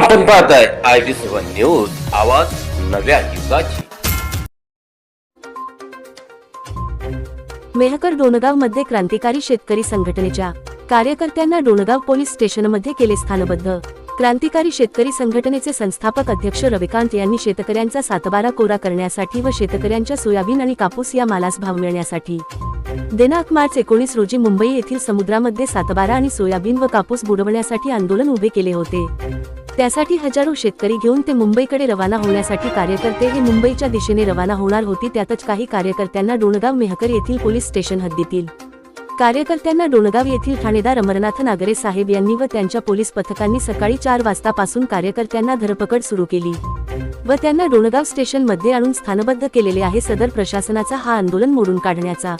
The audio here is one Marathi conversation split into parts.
आपण पाहताय आय बी सेवन न्यूज आवाज नव्या युगाची. मेहकर डोणगावमध्ये क्रांतिकारी शेतकरी संघटनेच्या कार्यकर्त्यांना डोणगाव पोलीस स्टेशनमध्ये केले स्थानबद्ध. क्रांतिकारी शेतकरी संघटनेचे संस्थापक अध्यक्ष रविकांत यांनी शेतकऱ्यांचा सातबारा कोरा करण्यासाठी व शेतकऱ्यांच्या सोयाबीन आणि कापूस या मालास भाव मिळण्यासाठी. दिनांक मार्च एकोणीस रोजी मुंबई येथील समुद्रामध्ये सातबारा आणि सोयाबीन व कापूस बुडवण्यासाठी आंदोलन उभे केले होते. त्यासाठी हजारो शेतकरी घेऊन ते मुंबईकडे रवाना होण्यासाठी कार्यकर्ते हे मुंबईच्या दिशेने रवाना होणार होती. त्यातच काही कार्यकर्त्यांना डोणगाव मेहकर येथील पोलीस स्टेशन हद्दीतील कार्यकर्त्यांना डोणगाव येथील ठाणेदार अमरनाथ नागरे साहेब यांनी व त्यांच्या पोलीस पथकांनी सकाळी चार वाजतापासून कार्यकर्त्यांना धरपकड सुरू केली व त्यांना डोणगाव स्टेशनमध्ये आणून स्थानबद्ध केलेले आहे. सदर प्रशासनाचा हा आंदोलन मोडून काढण्याचा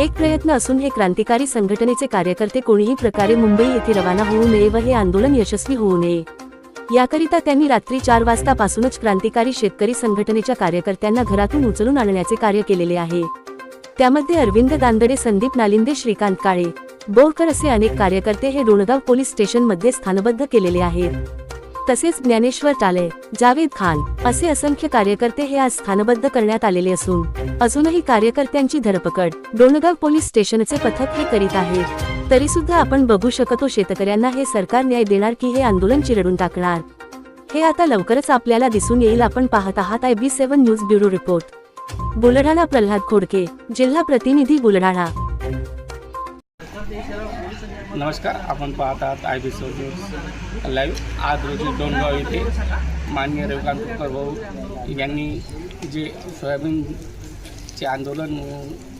एक प्रयत्न असून हे क्रांतिकारी संघटनेचे कार्यकर्ते कोणीही प्रकारे मुंबई येथे रवाना होऊ नये व हे आंदोलन यशस्वी होऊ नये. याकरिता त्यांनी रात्री चार वाजतापासूनच क्रांतिकारी शेतकरी संघटनेच्या कार्यकर्त्यांना घरातून उचलून आणण्याचे कार्य केलेले आहे. त्यामध्ये अरविंद दांदडे संदीप नालिंदे श्रीकांत काळे बोरकर असे अनेक कार्यकर्ते हे डोणगाव पोलीस स्टेशनमध्ये स्थानबद्ध केलेले आहेत. तसेच ज्ञानेश्वर टाले जावेद खान असे असंख्य कार्यकर्ते हे आज स्थानबद्ध करण्यात आलेले असून अजूनही कार्यकर्त्यांची धरपकड डोणगाव पोलीस स्टेशनचे पथक हे करीत आहेत तरी सुद्धा आपण बघू शकतो शेतकऱ्यांना हे सरकार न्याय देणार की हे आंदोलन चिरडून टाकणार. हे आता लवकरच आपल्याला दिसून येईल. आपण पाहत आहात I B seven news bureau report. Buldhana Pralhad Khodke जिल्हा प्रतिनिधी बुलढाणा. नमस्कार आपण पाहत आहात I B seven news live. आज रोजी डोणगाव येथे माननीय रविकांत तुपकर भाऊ यांनी जे सोयाबीन चे आंदोलन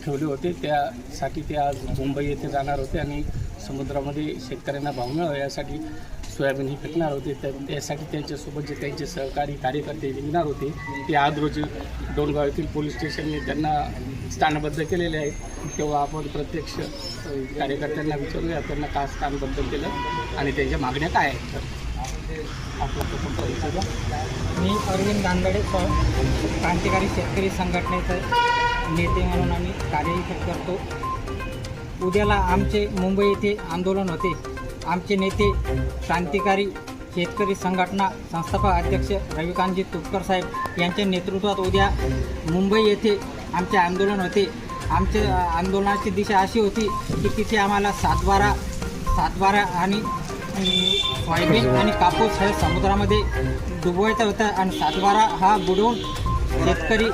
ठेवले होते त्यासाठी ते आज मुंबई येथे जाणार होते आणि समुद्रामध्ये शेतकऱ्यांना भाव मिळावा यासाठी सोयाबीन ही फेकणार होते. तर त्यासाठी त्यांच्यासोबत जे त्यांचे सहकारी कार्यकर्ते निघणार होते ते आज रोजी डोणगाव येथील पोलीस स्टेशनने त्यांना स्थानबद्ध केलेले आहेत. तेव्हा आपण प्रत्यक्ष कार्यकर्त्यांना विचारूया त्यांना का स्थानबद्ध केलं आणि त्यांच्या मागण्या काय आहेत? तर आपलं मी अरविंद दांदडे क्रांतिकारी शेतकरी संघटनेचं नेते म्हणून आम्ही कार्यही करतो. उद्याला आमचे मुंबई येथे आंदोलन होते. आमचे नेते क्रांतिकारी शेतकरी संघटना संस्थापक अध्यक्ष रविकांतजी तुपकर साहेब यांच्या नेतृत्वात उद्या मुंबई येथे आमचे आंदोलन होते. आमचे आंदोलनाची दिशा अशी होती की तिथे आम्हाला सातबारा सातबारा आणि सोयाबीन आणि कापूस हे समुद्रामध्ये डुबवायचा होता आणि सातबारा हा बुडवून शेतकरी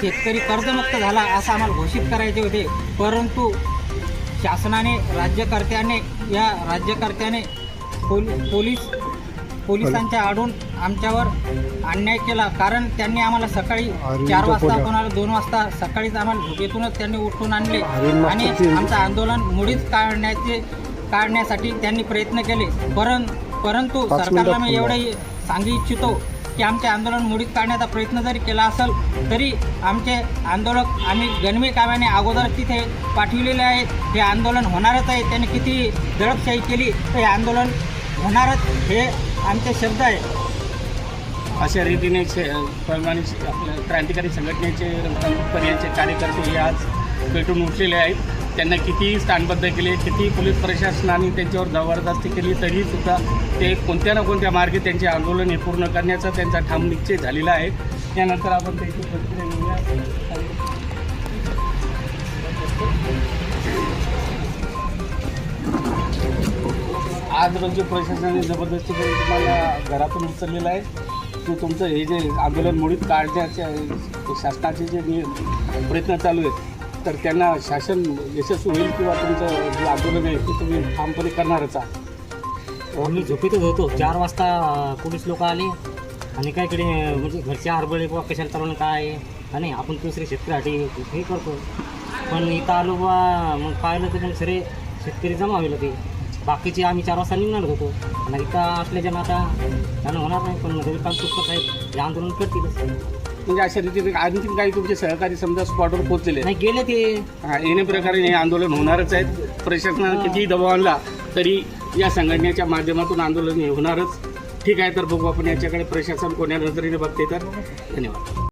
शेतकरी कर्जमुक्त झाला असं आम्हाला घोषित करायचे होते. परंतु शासनाने राज्यकर्त्याने या राज्यकर्त्याने पोली पोलीस पोलिसांच्या आडून आमच्यावर अन्याय केला. कारण त्यांनी आम्हाला सकाळी चार वाजता कोणाला दोन वाजता सकाळीच आम्हाला झोपेतूनच त्यांनी उठून आणले. आणि आमचं आंदोलन मुळीच काढण्याचे काढण्यासाठी त्यांनी प्रयत्न केले. परं परंतु सरकारला मी एवढंही सांगू इच्छितो की आमचे आंदोलन मोडीत काढण्याचा प्रयत्न जरी केला असेल तरी आमचे आंदोलक आम्ही गणवी काव्याने अगोदर तिथे पाठविलेले आहे हे आंदोलन होणारच आहे. त्यांनी किती दडपशाही केली तर हे आंदोलन होणारच हे आमचे शब्द आहे. अशा रीतीने शे प्रमाणे आपल्या क्रांतिकारी संघटनेचे पर्यायचे कार्यकर्ते हे आज पेटून उठलेले आहेत. त्यांना कितीही स्थानबद्ध केले कितीही पोलीस प्रशासनाने त्यांच्यावर जबरदस्ती केली तरीसुद्धा ते कोणत्या ना कोणत्या मार्गे त्यांचे आंदोलन हे पूर्ण करण्याचा त्यांचा ठाम निश्चय झालेला आहे. त्यानंतर आपण त्यांची प्रतिक्रिया घेऊया. आज रोजी प्रशासनाने जबरदस्ती करून तुम्हाला घरातून उचललेलं आहे. की तुमचं हे जे आंदोलन मोडीत काढण्याचे शासनाचे जे प्रयत्न चालू आहेत तर त्यांना शासन यशस्वी होईल किंवा तुमचं जे आंदोलन आहे ते तुम्ही ठामपणे करणारच आहात. आम्ही झोपेतच होतो. चार वाजता पोलीस लोक आले. आणि काय अं, म्हणजे घरचे हरबळे किंवा कशाला चालवणं काय? आहे आणि आपण दुसरे शेतकऱ्यासाठी हे करतो. पण इथं आलो बा मग पाहिलं तर मग सरे शेतकरी जमा होईल ते बाकीचे आम्ही चार वाजता निघणार होतो. आणि इथं असल्याच्या आता त्यांना होणार नाही. पण रविकांत तुपकर साहेब हे आंदोलन करतीलच. म्हणजे अशा रीतीने आणखी काही तुमचे सहकारी समजा स्पॉटवर पोहोचलेले आहेत. नाही गेले ते. हा, येणे प्रकारे हे आंदोलन होणारच आहेत प्रशासनाने कितीही दबाव आणला तरी या संघटनेच्या माध्यमातून आंदोलन हे होणारच. ठीक आहे तर बघू आपण याच्याकडे प्रशासन कोण्या नजरेने बघते तर. धन्यवाद.